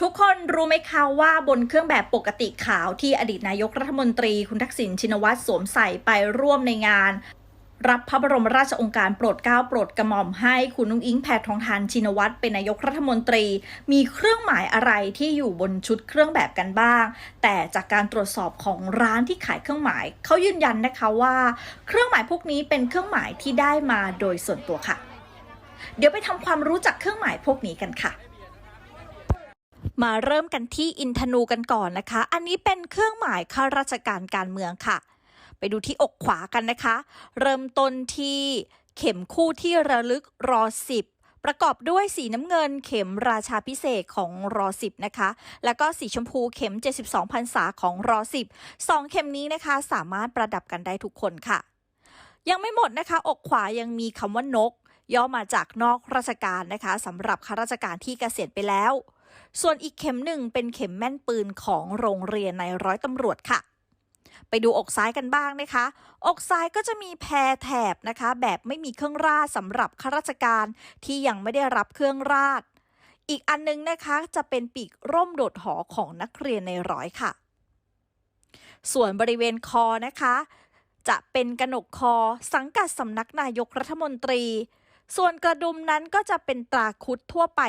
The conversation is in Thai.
ทุกคนรู้ไหมคะว่าบนเครื่องแบบปกติขาวที่อดีตนายกรัฐมนตรีคุณทักษิณชินวัตรสวมใส่ไปร่วมในงาน รับพระบรมราชองค์การโปรดเกล้าโปรดกระหม่อมให้คุณนุ้งอิงแพทองทานชินวัตรเป็นนายกรัฐมนตรี มีเครื่องหมายอะไรที่อยู่บนชุดเครื่องแบบกันบ้าง แต่จากการตรวจสอบของร้านที่ขายเครื่องหมายเขายืนยันนะคะว่า เครื่องหมายพวกนี้เป็นเครื่องหมายที่ได้มาโดยส่วนตัวค่ะ เดี๋ยวไปทำความรู้จักเครื่องหมายพวกนี้กันค่ะ มาเริ่มกันที่อินทนูกันก่อนนะคะ อันนี้เป็นเครื่องหมายข้าราชการการเมืองค่ะ ไปดูที่อกขวากันนะคะ เริ่มต้นที่เข็มคู่ที่ระลึกรอสิบประกอบด้วยสีน้ำเงินเข็มราชาพิเศษของรอสิบนะคะ แล้วก็สีชมพูเข็ม 72พรรษาของรอสิบสองเข็มนี้นะคะ สามารถประดับกันได้ทุกคนค่ะ ยังไม่หมดนะคะ อกขวายังมีคำว่านก ย่อมาจากนอกราชการนะคะสำหรับข้าราชการที่เกษียณไปแล้ว ส่วนอีกเข็มหนึ่งเป็นเข็มแม่นปืนของโรงเรียนในร้อยตำรวจค่ะ ไปดูอกซ้ายกันบ้างนะคะ อกซ้ายก็จะมีแพรแถบนะคะ แบบไม่มีเครื่องราชสำหรับข้าราชการที่ยังไม่ได้รับเครื่องราช อีกอันนึงนะคะจะเป็นปีกร่มโดดหอของนักเรียนในร้อยค่ะ ส่วนบริเวณคอนะคะ จะเป็นกระหนกคอสังกัดสำนักนายกรัฐมนตรี ส่วนกระดุมนั้นก็จะเป็นตราคุดทั่วไป